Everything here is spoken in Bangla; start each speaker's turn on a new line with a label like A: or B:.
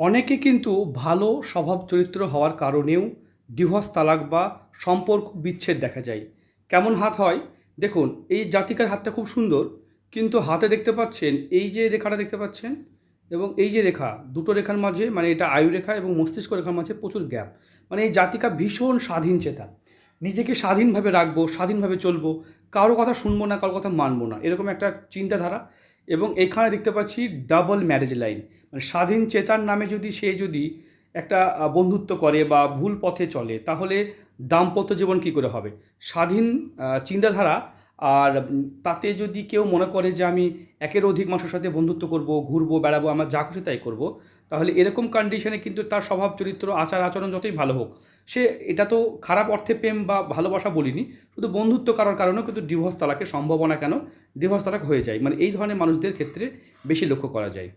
A: অনেকে কিন্তু ভালো স্বভাব চরিত্র হওয়ার কারণেও ডিভোর্স, তালাক বা সম্পর্ক বিচ্ছেদ দেখা যায়। কেমন হাত হয়? দেখুন, এই জাতিকার হাতটা খুব সুন্দর, কিন্তু হাতে দেখতে পাচ্ছেন এই যে রেখাটা দেখতে পাচ্ছেন, এবং এই যে রেখা, দুটো রেখার মাঝে মানে এটা আয়ু রেখা এবং মস্তিষ্ক রেখার মাঝে প্রচুর গ্যাপ। মানে এই জাতিকা ভীষণ স্বাধীন চেতা। নিজেকে স্বাধীনভাবে রাখব, স্বাধীনভাবে চলবো, কারও কথা শুনব না, কারও কথা মানবো না, এরকম একটা চিন্তাধারা। এবং এখানে দেখতে পাচ্ছি ডাবল ম্যারেজ লাইন মানে স্বাধীন চেতার নামে যদি সে যদি একটা বন্ধুত্ব করে বা ভুল পথে চলে, তাহলে দাম্পত্য জীবন কী করে হবে? স্বাধীন চিন্তাধারা আর তাতে যদি কেউ মনে করে যে আমি একের অধিক মানুষের সাথে বন্ধুত্ব করব, ঘুরবো, বেড়াবো, আমার যা খুশি তাই করব, তাহলে এরকম কন্ডিশনে কিন্তু তার স্বভাব, চরিত্র, আচার, আচরণ যতই ভালো হোক, সে এটা তো খারাপ অর্থে প্রেম বা ভালোবাসা বলিনি, শুধু বন্ধুত্ব করার কারণেও কিন্তু ডিভোর্স তালাকের সম্ভাবনা কেন? ডিভোর্স তালাক হয়ে যায়। মানে এই ধরনের মানুষদের ক্ষেত্রে বেশি লক্ষ্য করা যায়।